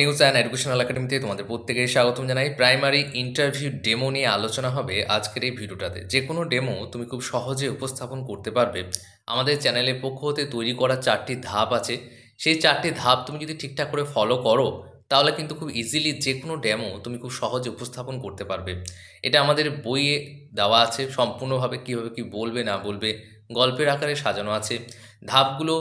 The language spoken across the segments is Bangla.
নিউজ অ্যান্ড এডুকেশনাল একাডেমিতে তোমাদের প্রত্যেকে স্বাগতম জানাই। প্রাইমারি ইন্টারভিউ ডেমো নিয়ে আলোচনা হবে আজকের এই ভিডিওটাতে। যে কোনো ডেমো তুমি খুব সহজে উপস্থাপন করতে পারবে। আমাদের চ্যানেলের পক্ষ হতে তৈরি করা চারটি ধাপ আছে। সেই চারটি ধাপ তুমি যদি ঠিকঠাক করে ফলো করো, তাহলে কিন্তু খুব ইজিলি যে কোনো ডেমো তুমি খুব সহজে উপস্থাপন করতে পারবে। এটা আমাদের বইয়ে দেওয়া আছে, সম্পূর্ণভাবে কীভাবে কী বলবে না বলবে, গল্পের আকারে সাজানো আছে। ধাপগুলো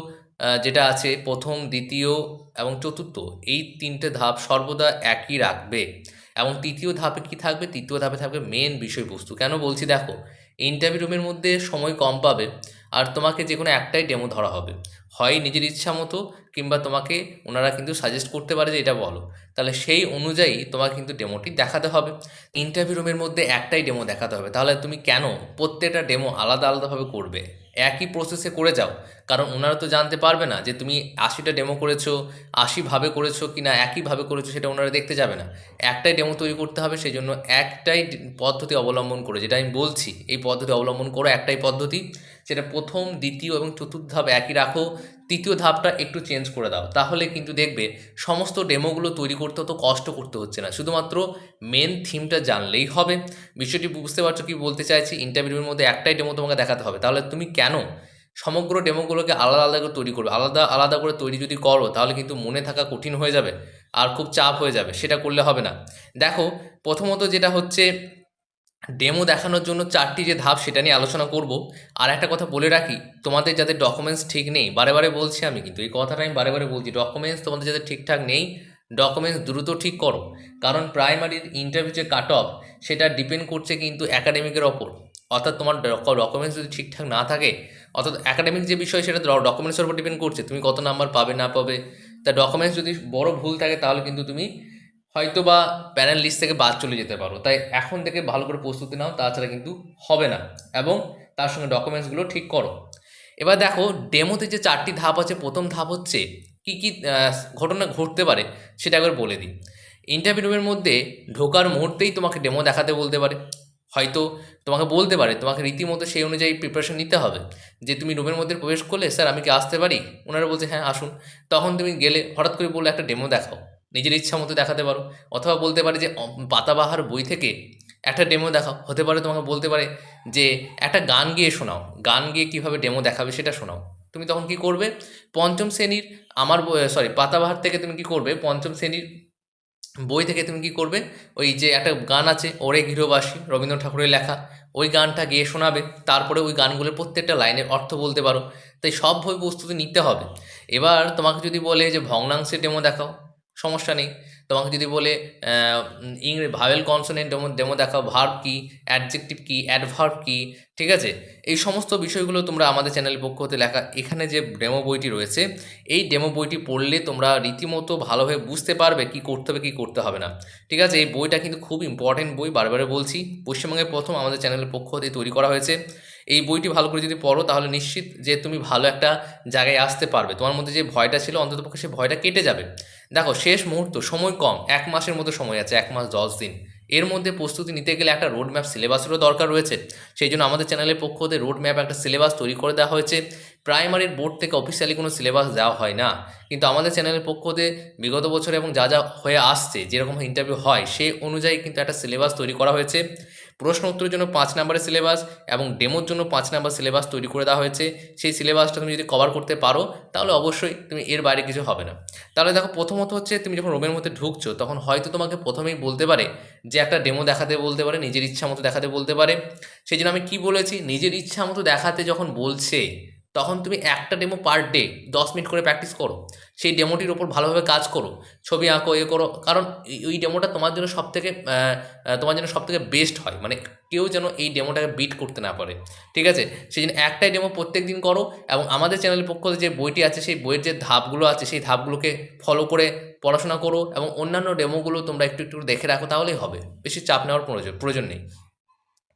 যেটা আছে প্রথম, দ্বিতীয় এবং চতুর্থ, এই তিনটে ধাপ সর্বদা একই রাখবে। এবং তৃতীয় ধাপে কি থাকবে? তৃতীয় ধাপে থাকবে মেন বিষয়বস্তু। কেন বলছি দেখো? ইন্টারভিউ রুমের মধ্যে সময় কম পাবে আর তোমাকে যে কোনো একটাই ডেমো ধরা হবে। হয় নিজের ইচ্ছা মতো কিংবা তোমাকে ওনারা কিন্তু সাজেস্ট করতে পারে যে এটা বলো। তাহলে সেই অনুযায়ী তোমাকে কিন্তু ডেমোটি দেখাতে হবে। ইন্টারভিউ রুমের মধ্যে একটাই ডেমো দেখাতে হবে। তাহলে তুমি কেন প্রত্যেকটা ডেমো আলাদা আলাদাভাবে করবে? একই প্রসেসে করে যাও। কারণ ওনারা তো জানতে পারবে না যে তুমি আশিটা ডেমো করেছ আশিভাবে করেছ কি না একইভাবে করেছ সেটা ওনারা দেখতে যাবে না। একটাই ডেমো তৈরি করতে হবে সেই জন্য একটাই পদ্ধতি অবলম্বন করে। যেটা আমি বলছি, এই পদ্ধতি অবলম্বন করো, একটাই পদ্ধতি। সেটা প্রথম, দ্বিতীয় এবং চতুর্থ ধাপ একই রাখো, তৃতীয় ধাপটা একটু চেঞ্জ করে দাও। তাহলে কিন্তু দেখবে সমস্ত ডেমোগুলো তৈরি করতে তো কষ্ট করতে হচ্ছে না। শুধুমাত্র মেন থিমটা জানলেই হবে। বিষয়টি বুঝতে পারছ কি বলতে চাইছি? ইন্টারভিউর মধ্যে একটাই ডেমো তোমাকে দেখাতে হবে। তাহলে তুমি কেন সমগ্র ডেমোগুলোকে আলাদা আলাদা করে তৈরি করবে? আলাদা আলাদা করে তৈরি যদি করো, তাহলে কিন্তু মনে থাকা কঠিন হয়ে যাবে আর খুব চাপ হয়ে যাবে। সেটা করলে হবে না। দেখো, প্রথমত যেটা হচ্ছে ডেমো দেখানোর জন্য চারটি যে ধাপ সেটা নিয়ে আলোচনা করব। আর একটা কথা বলে রাখি, তোমাদের যাদের ডকুমেন্টস ঠিক নেই, বারে বারে বলছি আমি কিন্তু, এই কথাটা আমি বারে বারে বলছি ডকুমেন্টস তোমাদের যাদের ঠিকঠাক নেই ডকুমেন্টস দ্রুত ঠিক করো। কারণ প্রাইমারির ইন্টারভিউ যে কাট অফ সেটা ডিপেন্ড করছে কিন্তু অ্যাকাডেমিকের ওপর। অর্থাৎ তোমার ডকুমেন্টস যদি ঠিকঠাক না থাকে, অর্থাৎ অ্যাকাডেমিক যে বিষয় সেটা ডকুমেন্টসের উপর ডিপেন্ড করছে, তুমি কত নাম্বার পাবে, না পাবে। তা ডকুমেন্টস যদি বড় ভুল থাকে, তাহলে কিন্তু তুমি হয়তো বা প্যানেল লিস্ট থেকে বাদ চলে যেতে পারো। তাই এখন থেকে ভালো করে প্রস্তুতি নাও, তাছাড়া কিন্তু হবে না। এবং তার সঙ্গে ডকুমেন্টসগুলো ঠিক করো। এবার দেখো ডেমোতে যে চারটি ধাপ আছে, প্রথম ধাপ হচ্ছে কী কী ঘটনা ঘটতে পারে সেটা একবার বলে দিই। ইন্টারভিউ রুমের মধ্যে ঢোকার মুহূর্তেই তোমাকে ডেমো দেখাতে বলতে পারে। হয়তো তোমাকে বলতে পারে, তোমাকে রীতিমতো সেই অনুযায়ী প্রিপারেশন নিতে হবে। যে তুমি রুমের মধ্যে প্রবেশ করলে, স্যার, আমি কি আসতে পারি? ওনারা বলছে হ্যাঁ আসুন। তখন তুমি গেলে হঠাৎ করে বললে, একটা ডেমো দেখাও। নিজের ইচ্ছা মতো দেখাতে পারো। অথবা বলতে পারে যে পাতাবাহার বই থেকে একটা ডেমো দেখাও। হতে পারে তোমাকে বলতে পারে যে, একটা গান গিয়ে শোনাও। গান গিয়ে কীভাবে ডেমো দেখাবে সেটা শোনাও। তুমি তখন কি করবে? পঞ্চম শ্রেণির আমার সরি পাতাবাহার থেকে তুমি কি করবে? পঞ্চম শ্রেণির বই থেকে তুমি কি করবে? ওই যে একটা গান আছে, ওরে গৃহবাসী রবীন্দ্র ঠাকুরের লেখা। ওই গানটা গেয়ে শোনাবে। তারপরে ওই গানগুলোর প্রত্যেকটা লাইনের অর্থ বলতে পারো। তাই সব বই প্রস্তুতি নিতে হবে। এবার তোমাকে যদি বলে যে ভগ্নাংশের ডেমো দেখাও সমস্যা নেই। তোমাকে যদি বলে ইংরেজি ভাওয়েল কনসোনেন্ট ডেমো ডেমো দেখাও, ভার্ব কী, অ্যাডজেক্টিভ কী, অ্যাডভার্ব কী, ঠিক আছে? এই সমস্ত বিষয়গুলো তোমরা আমাদের চ্যানেলের পক্ষ হতে লেখা, এখানে যে ডেমো বইটি রয়েছে, এই ডেমো বইটি পড়লে তোমরা রীতিমতো ভালোভাবে বুঝতে পারবে কি করতে হবে, কি করতে হবে না। ঠিক আছে? এই বইটা কিন্তু খুব ইম্পর্টেন্ট বই বারবারে বলছি। পশ্চিমবঙ্গের প্রথম আমাদের চ্যানেলের পক্ষ হতে তৈরি করা হয়েছে। এই বইটি ভালো করে যদি পড়ো, তাহলে নিশ্চিত যে তুমি ভালো একটা জায়গায় আসতে পারবে। তোমার মধ্যে যে ভয়টা ছিল, অন্ততপক্ষে সে ভয়টা কেটে যাবে। দেখো, শেষ মুহূর্ত, সময় কম, এক মাসের মতো সময় আছে, এক মাস দশ দিন। এর মধ্যে প্রস্তুতি নিতে গেলে একটা রোড ম্যাপ সিলেবাসেরও দরকার রয়েছে। সেই জন্য আমাদের চ্যানেলের পক্ষ হতে রোড ম্যাপ একটা সিলেবাস তৈরি করে দেওয়া হয়েছে। প্রাইমারির বোর্ড থেকে অফিসিয়ালি কোনো সিলেবাস দেওয়া হয় না। কিন্তু আমাদের চ্যানেলের পক্ষ হতে বিগত বছরে এবং যা যা হয়ে আসছে, যেরকম ইন্টারভিউ হয় সেই অনুযায়ী কিন্তু একটা সিলেবাস তৈরি করা হয়েছে। প্রশ্ন উত্তরের জন্য পাঁচ নাম্বারের সিলেবাস এবং ডেমোর জন্য পাঁচ নাম্বার সিলেবাস তৈরি করে দেওয়া হয়েছে। সেই সিলেবাসটা তুমি যদি কভার করতে পারো, তাহলে অবশ্যই তুমি এর বাইরে কিছু হবে না। তাহলে দেখো, প্রথমত হচ্ছে তুমি যখন রোমের মধ্যে ঢুকছো, তখন হয়তো তোমাকে প্রথমেই বলতে পারে যে একটা ডেমো দেখাতে বলতে পারে, নিজের ইচ্ছা মতো দেখাতে বলতে পারে। সেই জন্য আমি কি বলেছি? নিজের ইচ্ছা মতো দেখাতে যখন বলছে তখন তুমি একটা ডেমো পার ডে দশ মিনিট করে প্র্যাকটিস করো। সেই ডেমোটির ওপর ভালোভাবে কাজ করো, ছবি আঁকো, এ করো। কারণ ওই ডেমোটা তোমার জন্য সব থেকে তোমার জন্য সব থেকে বেস্ট হয়। মানে কেউ যেন এই ডেমোটাকে বিট করতে না পারে। ঠিক আছে? সেই জন্য একটাই ডেমো প্রত্যেক দিন করো এবং আমাদের চ্যানেলের পক্ষ থেকে যে বইটি আছে, সেই বইয়ের যে ধাপগুলো আছে, সেই ধাপগুলোকে ফলো করে পড়াশোনা করো এবং অন্যান্য ডেমোগুলো তোমরা একটু একটু দেখে রাখো, তাহলেই হবে। বেশি চাপ নেওয়ার প্রয়োজন প্রয়োজন নেই।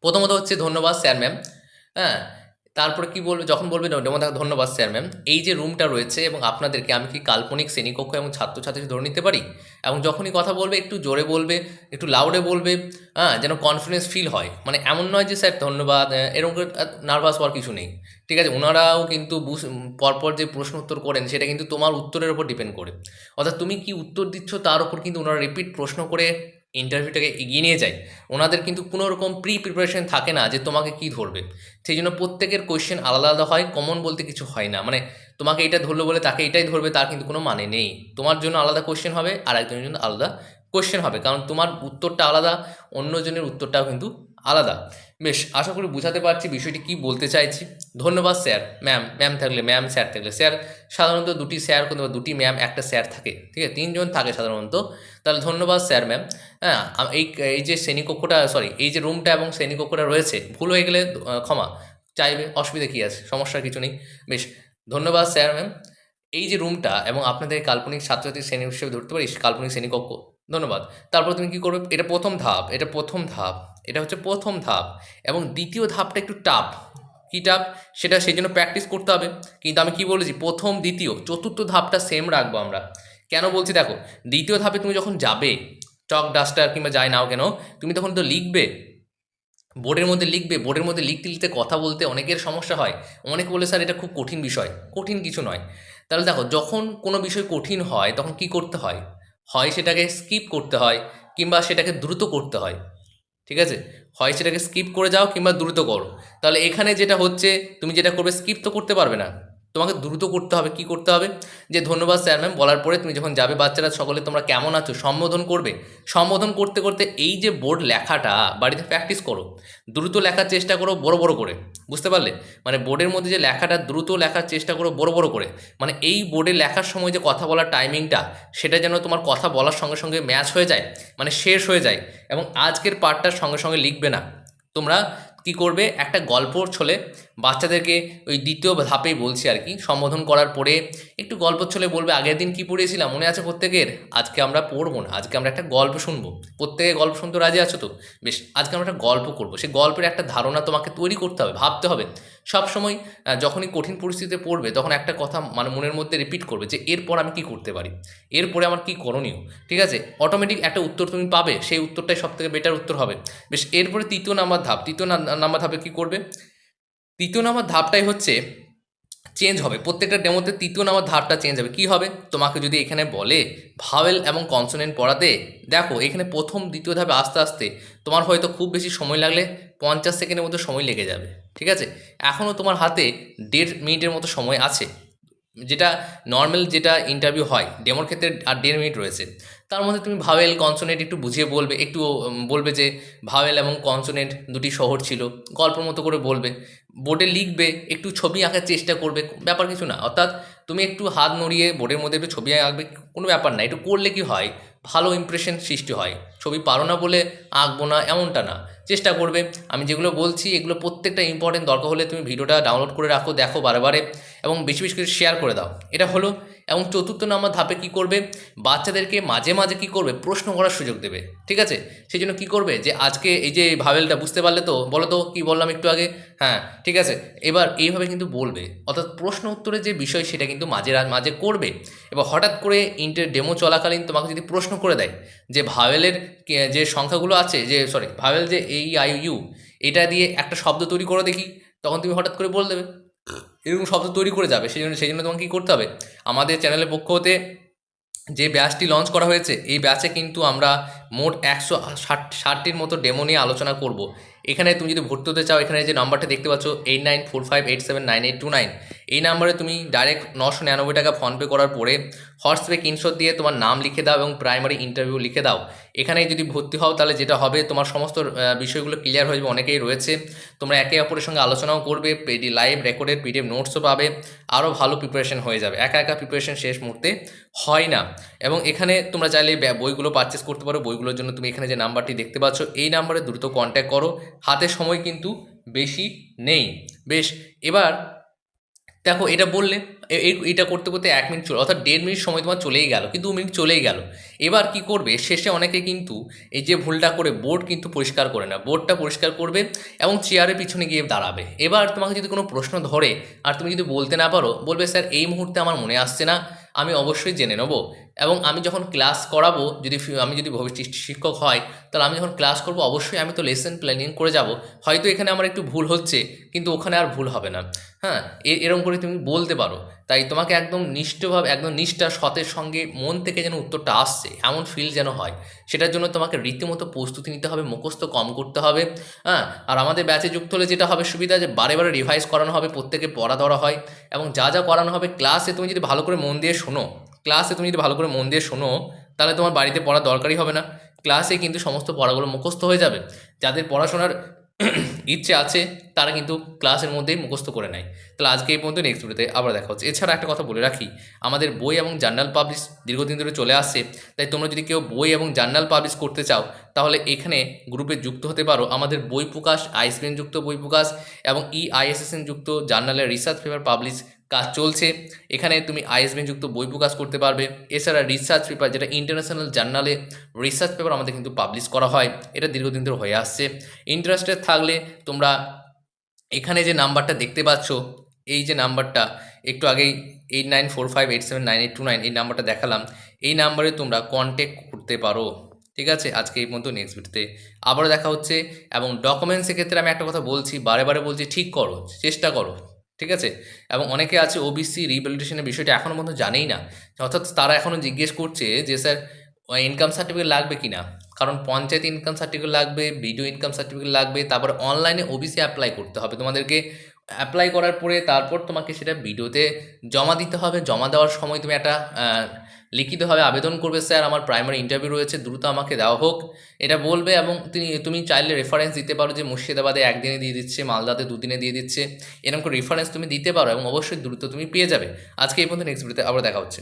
প্রথমত হচ্ছে ধন্যবাদ স্যার ম্যাম হ্যাঁ? তারপরে কি বলবে? যখন বলবে ধন্যবাদ, স্যার, ম্যাম। এই যে রুমটা রয়েছে এবং আপনাদেরকে আমি কি কাল্পনিক শ্রেণীকক্ষ এবং ছাত্রছাত্রী ধরে নিতে পারি? এবং যখনই কথা বলবে, একটু জোরে বলবে, একটু লাউডে বলবে হ্যাঁ যেন কনফিডেন্স ফিল হয়। মানে এমন নয় যে, স্যার, ধন্যবাদ এরকম নার্ভাস হওয়ার কিছু নেই। ঠিক আছে? ওনারাও কিন্তু পরপর যে প্রশ্ন উত্তর করেন, সেটা কিন্তু তোমার উত্তরের উপর ডিপেন্ড করে। অর্থাৎ তুমি কি উত্তর দিচ্ছ, তার উপর কিন্তু ওনারা রিপিট প্রশ্ন করে ইন্টারভিউটাকে এগিয়ে নিয়ে যায়। ওনাদের কিন্তু কোনো রকম প্রি প্রিপারেশন থাকে না যে, তোমাকে কি ধরবে? সেই জন্য প্রত্যেকের কোয়েশ্চেন আলাদা আলাদা হয় কমন বলতে কিছু হয় না। মানে তোমাকে এটা ধরলো বলে তাকে এটাই ধরবে, তার কিন্তু কোনো মানে নেই। তোমার জন্য আলাদা কোয়েশ্চেন হবে, আর একজনের জন্য আলাদা কোয়েশ্চেন হবে। কারণ তোমার উত্তরটা আলাদা, অন্যজনের উত্তরটাও কিন্তু আলাদা। বেশ, আশা করি বুঝাতে পারছি বিষয়টি কি বলতে চাইছি। ধন্যবাদ স্যার। ম্যাম ম্যাম থাকলে ম্যাম, স্যার থাকলে স্যার। সাধারণত দুটি স্যার কিংবা দুটি ম্যাম, একটা স্যার থাকে, ঠিক আছে? তিনজন থাকে সাধারণত। তাহলে ধন্যবাদ স্যার, ম্যাম। হ্যাঁ এই এই যে শ্রেণীকক্ষটা সরি এই যে রুমটা এবং শ্রেণীকক্ষটা রয়েছে, ভুল হয়ে গেলে ক্ষমা। চাইবে, অসুবিধা কী আছে? সমস্যার কিছু নেই। বেশ, ধন্যবাদ স্যার, ম্যাম। এই যে রুমটা এবং আপনাদের কাল্পনিক ছাত্রছাত্রী শ্রেণি হিসেবে ধরতে পারিস কাল্পনিক শ্রেণীকক্ষ। ধন্যবাদ। তারপর তুমি কী করবে? এটা প্রথম ধাপ, এটা প্রথম ধাপ। এটা হচ্ছে প্রথম ধাপ এবং দ্বিতীয় ধাপটা একটু টাফ কী টাফ সেটা সেই জন্য প্র্যাকটিস করতে হবে। কিন্তু আমি কি বলেছি? প্রথম, দ্বিতীয়, চতুর্থ ধাপটা সেম রাখব আমরা। কেন বলছি? দেখো, দ্বিতীয় ধাপে তুমি যখন যাবে চক ডাস্টার কিংবা যাই নাও কেন, তুমি তখন তো লিখবে। বোর্ডের মধ্যে লিখবে। বোর্ডের মধ্যে লিখতে লিখতে কথা বলতে অনেকের সমস্যা হয়। অনেকে বলে, স্যার, এটা খুব কঠিন বিষয়। কঠিন কিছু নয়। তাহলে দেখো, যখন কোনো বিষয় কঠিন হয়, তখন কি করতে হয়? হয় সেটাকে স্কিপ করতে হয় কিংবা সেটাকে দ্রুত করতে হয়। ঠিক আছে? হয় সেটাকে স্কিপ করে যাও কিংবা দ্রুত করো। তাহলে এখানে যেটা হচ্ছে, তুমি যেটা করবে স্কিপ তো করতে পারবে না। তোমাকে দ্রুত করতে হবে। কি করতে হবে? যে ধন্যবাদ স্যার ম্যাম বলার পরে তুমি যখন যাবে বাচ্চারা, সকলে তোমরা কেমন আছো? সম্বোধন করবে। সম্বোধন করতে করতে এই যে বোর্ড লেখাটা, বাড়িতে প্র্যাকটিস করো। দ্রুত লেখার চেষ্টা করো, বড় বড় করে। বুঝতে পারলে? মানে বোর্ডের মধ্যে যে লেখাটা, দ্রুত লেখার চেষ্টা করো, বড় বড় করে। মানে এই বোর্ডে লেখার সময় যে কথা বলার টাইমিংটা সেটা যেন তোমার কথা বলার সঙ্গে সঙ্গে ম্যাচ হয়ে যায় মানে শেষ হয়ে যায়। এবং আজকের পার্টটার সঙ্গে সঙ্গে লিখবে না। তোমরা কি করবে? একটা গল্প ছলে বাচ্চাদেরকে ওই দ্বিতীয় ধাপেই বলছি আর কি, সম্বোধন করার পরে একটু গল্প ছলে বলবে, আগের দিন কি পড়েছিলাম মনে আছে প্রত্যেকের? আজকে আমরা পড়ব না, আজকে আমরা একটা গল্প শুনব। প্রত্যেকে গল্প শুনতে রাজি আছো তো? বেশ, আজকে আমরা একটা গল্প করব। সেই গল্পের একটা ধারণা তোমাকে তৈরি করতে হবে, ভাবতে হবে। সবসময় যখনই কঠিন পরিস্থিতিতে পড়বে, তখন একটা কথা মানে মনের মধ্যে রিপিট করবে যে, এরপর আমি কি করতে পারি? এরপরে আমার কি করণীয়? ঠিক আছে? অটোমেটিক একটা উত্তর তুমি পাবে, সেই উত্তরটাই সব থেকে বেটার উত্তর হবে। বেশ, এরপরে তৃতীয় নাম্বার ধাপ, তৃতীয় নাম্বার ধাপে কি করবে? তৃতীয় নাম্বার ধাপটাই হচ্ছে চেঞ্জ হবে। প্রত্যেকটা ডেমোতে তৃতীয় নাম্বার ধাপটা চেঞ্জ হবে। কি হবে? তোমাকে যদি এখানে বলে ভাওয়েল এবং কনসোনেন্ট পড়াতে, দেখো এখানে প্রথম, দ্বিতীয় ধাপে আস্তে আস্তে তোমার হয়তো খুব বেশি সময় লাগলে পঞ্চাশ সেকেন্ডের মতো সময় লেগে যাবে। ঠিক আছে? এখনও তোমার হাতে দেড় মিনিটের মতো সময় আছে। যেটা নর্মাল যেটা ইন্টারভিউ হয় ডেমোর ক্ষেত্রে আর দেড় মিনিট রয়েছে। তার মধ্যে তুমি ভাওয়েল কনসোনেন্ট একটু বুঝিয়ে বলবে, একটু বলবে যে ভাওয়েল এবং কনসোনেন্ট দুটি শহর ছিল, গল্পের মতো করে বলবে বোর্ডে লিখবে, একটু ছবি আঁকার চেষ্টা করবে, ব্যাপার কিছু না। অর্থাৎ তুমি একটু হাত নড়িয়ে বোর্ডের মধ্যে একটু ছবি আঁকবে, কোনো ব্যাপার না। একটু করলে কি হয়? ভালো ইমপ্রেশন সৃষ্টি হয়। ছবি পারো না বলে আঁকবো না, এমনটা না। চেষ্টা করবে। আমি যেগুলো বলছি, এগুলো প্রত্যেকটা ইম্পর্টেন্ট দরকার হলে তুমি ভিডিওটা ডাউনলোড করে রাখো, দেখো বারে বারে এবং বেশি বেশি করে শেয়ার করে দাও। এটা হলো এবং চতুর্থ নম্বর ধাপে কি করবে? বাচ্চাদেরকে মাঝে মাঝে কি করবে? প্রশ্ন করার সুযোগ দেবে। ঠিক আছে? সেই জন্য কী করবে? যে আজকে এই যে ভাবেলটা বুঝতে পারলে তো, বলো তো কী বললাম একটু আগে? হ্যাঁ ঠিক আছে? এবার এইভাবে কিন্তু বলবে। অর্থাৎ প্রশ্ন উত্তরের যে বিষয় সেটা কিন্তু মাঝে মাঝে করবে। এবার হঠাৎ করে ইন্টার ডেমো চলাকালীন তোমাকে যদি প্রশ্ন করে দেয় যে ভাবেলের যে সংখ্যাগুলো আছে, যে সরি ভাবেল যে এই আই ইউ এটা দিয়ে একটা শব্দ তৈরি করে দেখি। তখন তুমি হঠাৎ করে বলে দেবে। এরকম শব্দ তৈরি করে যাবে, সেই জন্য সেই জন্য তোমাকে কী করতে হবে? আমাদের চ্যানেলের পক্ষ হতে যে ব্যাচটি লঞ্চ করা হয়েছে, এই ব্যাচে কিন্তু আমরা মোট একশো ষাট, ষাটটির মতো ডেমো নিয়ে আলোচনা করব। এখানে তুমি যদি ভর্তি হতে চাও, এখানে যে নাম্বারটা দেখতে পাচ্ছ eight nine four five eight seven nine eight two nine এই নাম্বারে তুমি ডাইরেক্ট নশো নিরানব্বই টাকা ফোনপে করার পরে হোয়াটসঅ্যাপে ইনশট দিয়ে তোমার নাম লিখে দাও এবং প্রাইমারি ইন্টারভিউ লিখে দাও। এখানে যদি ভর্তি হও, তাহলে যেটা হবে, তোমার সমস্ত বিষয়গুলো ক্লিয়ার হয়ে যাবে, অনেকেই রয়েছে। তোমরা একে অপরের সঙ্গে আলোচনাও করবে, পেডি লাইভ রেকর্ডেড পিডিএফ নোটসও পাবে। আরও ভালো প্রিপারেশন হয়ে যাবে। একা একা প্রিপারেশন শেষ মুহূর্তে হয় না। এবং এখানে তোমরা চাইলে বইগুলো পারচেস করতে পারো বইগুলোর জন্য তুমি এখানে যে নাম্বারটি দেখতে পাচ্ছ, এই নাম্বারে দ্রুত কন্ট্যাক্ট করো। হাতে সময় কিন্তু বেশি নেই। বেশ, এবার দেখো, এটা বললে এটা করতে করতে এক মিনিট চলে, অর্থাৎ দেড় মিনিট সময় তোমার চলেই গেল কি দু মিনিট চলেই গেল। এবার কি করবে, শেষে অনেকে কিন্তু এই যে ভুলটা করে বোর্ড কিন্তু পরিষ্কার করে না বোর্ডটা পরিষ্কার করবে এবং চেয়ারের পিছনে গিয়ে দাঁড়াবে। এবার তোমাকে যদি কোনো প্রশ্ন ধরে আর তুমি যদি বলতে না পারো, বলবে, স্যার, এই মুহূর্তে আমার মনে আসছে না। আমি অবশ্যই জেনে নেব। এবং আমি যখন ক্লাস করাবো, যদি আমি যদি ভবিষ্যৎ শিক্ষক হয়, তাহলে আমি যখন ক্লাস করব, অবশ্যই আমি তো লেসন প্ল্যানিং করে যাব। হয়তো এখানে আমার একটু ভুল হচ্ছে, কিন্তু ওখানে আর ভুল হবে না। হ্যাঁ এরকম করে তুমি বলতে পারো। তাই তোমাকে একদম নিষ্ঠভাবে, একদম নিষ্ঠা, সতের সঙ্গে মন থেকে যেন উত্তরটা আসছে, এমন ফিল যেন হয়। সেটার জন্য তোমাকে রীতিমতো প্রস্তুতি নিতে হবে, মুখস্থ কম করতে হবে হ্যাঁ? আর আমাদের ব্যাচে যুক্ত হলে যেটা হবে সুবিধা যে বারে বারে রিভাইজ করানো হবে, প্রত্যেকে পড়া ধরা হয় এবং যা যা করানো হবে ক্লাসে তুমি যদি ভালো করে মন দিয়ে শোনো ক্লাসে তুমি যদি ভালো করে মন দিয়ে শোনো, তাহলে তোমার বাড়িতে পড়া দরকারই হবে না। ক্লাসে কিন্তু সমস্ত পড়াগুলো মুখস্থ হয়ে যাবে। যাদের পড়াশোনার ইচ্ছে আছে, তারা কিন্তু ক্লাসের মধ্যেই মুখস্থ করে নেয়। তাহলে আজকে এই পর্যন্ত নেক্সট ভিডিওতে আবার দেখা হচ্ছে। এছাড়া একটা কথা বলে রাখি, আমাদের বই এবং জার্নাল পাবলিশ দীর্ঘদিন ধরে চলে আসছে, তাই তোমরা যদি কেউ বই এবং জার্নাল পাবলিশ করতে চাও, তাহলে এখানে গ্রুপে যুক্ত হতে পারো। আমাদের বই প্রকাশ আইসবিএন যুক্ত বই প্রকাশ এবং ই আইএসএসএন যুক্ত জার্নালের রিসার্চ পেপার পাবলিশ কাজ চলছে। এখানে তুমি আইএসবিএন যুক্ত বই প্রকাশ করতে পারবে। এছাড়া রিসার্চ পেপার যেটা ইন্টারন্যাশনাল জার্নালে রিসার্চ পেপার আমাদের কিন্তু পাবলিশ করা হয়। এটা দীর্ঘদিন ধরে হয়ে আসছে। ইন্টারেস্টেড থাকলে তোমরা এখানে যে নাম্বারটা দেখতে পাচ্ছ, এই যে নাম্বারটা একটু আগেই eight nine four five eight seven nine eight two nine এই নাম্বারটা দেখালাম। এই নাম্বারে তোমরা কন্ট্যাক্ট করতে পারো। ঠিক আছে? আজকে এই পর্যন্ত নেক্সট ভিডিওতে আবারও দেখা হচ্ছে। এবং ডকুমেন্টসের ক্ষেত্রে আমি একটা কথা বলছি, বারে বারে বলছি, ঠিক করো, চেষ্টা করো। ঠিক আছে? এবং অনেকে আছে ওবিসি রিভ্যালিডেশনের বিষয়টা এখনও পর্যন্ত জানেই না। অর্থাৎ তারা এখনও জিজ্ঞেস করছে যে, স্যার ইনকাম সার্টিফিকেট লাগবে কি না? কারণ পঞ্চায়েত ইনকাম সার্টিফিকেট লাগবে বিডিও ইনকাম সার্টিফিকেট লাগবে, তারপর অনলাইনে ওবিসি অ্যাপ্লাই করতে হবে। তোমাদেরকে অ্যাপ্লাই করার পরে তারপর তোমাকে সেটা ভিডিওতে জমা দিতে হবে। জমা দেওয়ার সময় তুমি একটা লিখিতভাবে আবেদন করবে, স্যার, আমার প্রাইমারি ইন্টারভিউ রয়েছে, দ্রুত আমাকে দেওয়া হোক। এটা বলবে এবং তুমি তুমি চাইলে রেফারেন্স দিতে পারো যে মুর্শিদাবাদে একদিনে দিয়ে দিচ্ছে, মালদাতে দুদিনে দিয়ে দিচ্ছে। এরকম করে রেফারেন্স তুমি দিতে পারো এবং অবশ্যই দ্রুত তুমি পেয়ে যাবে। আজকে এই পর্যন্ত নেক্সট ভিডিওতে আবার দেখা হচ্ছে।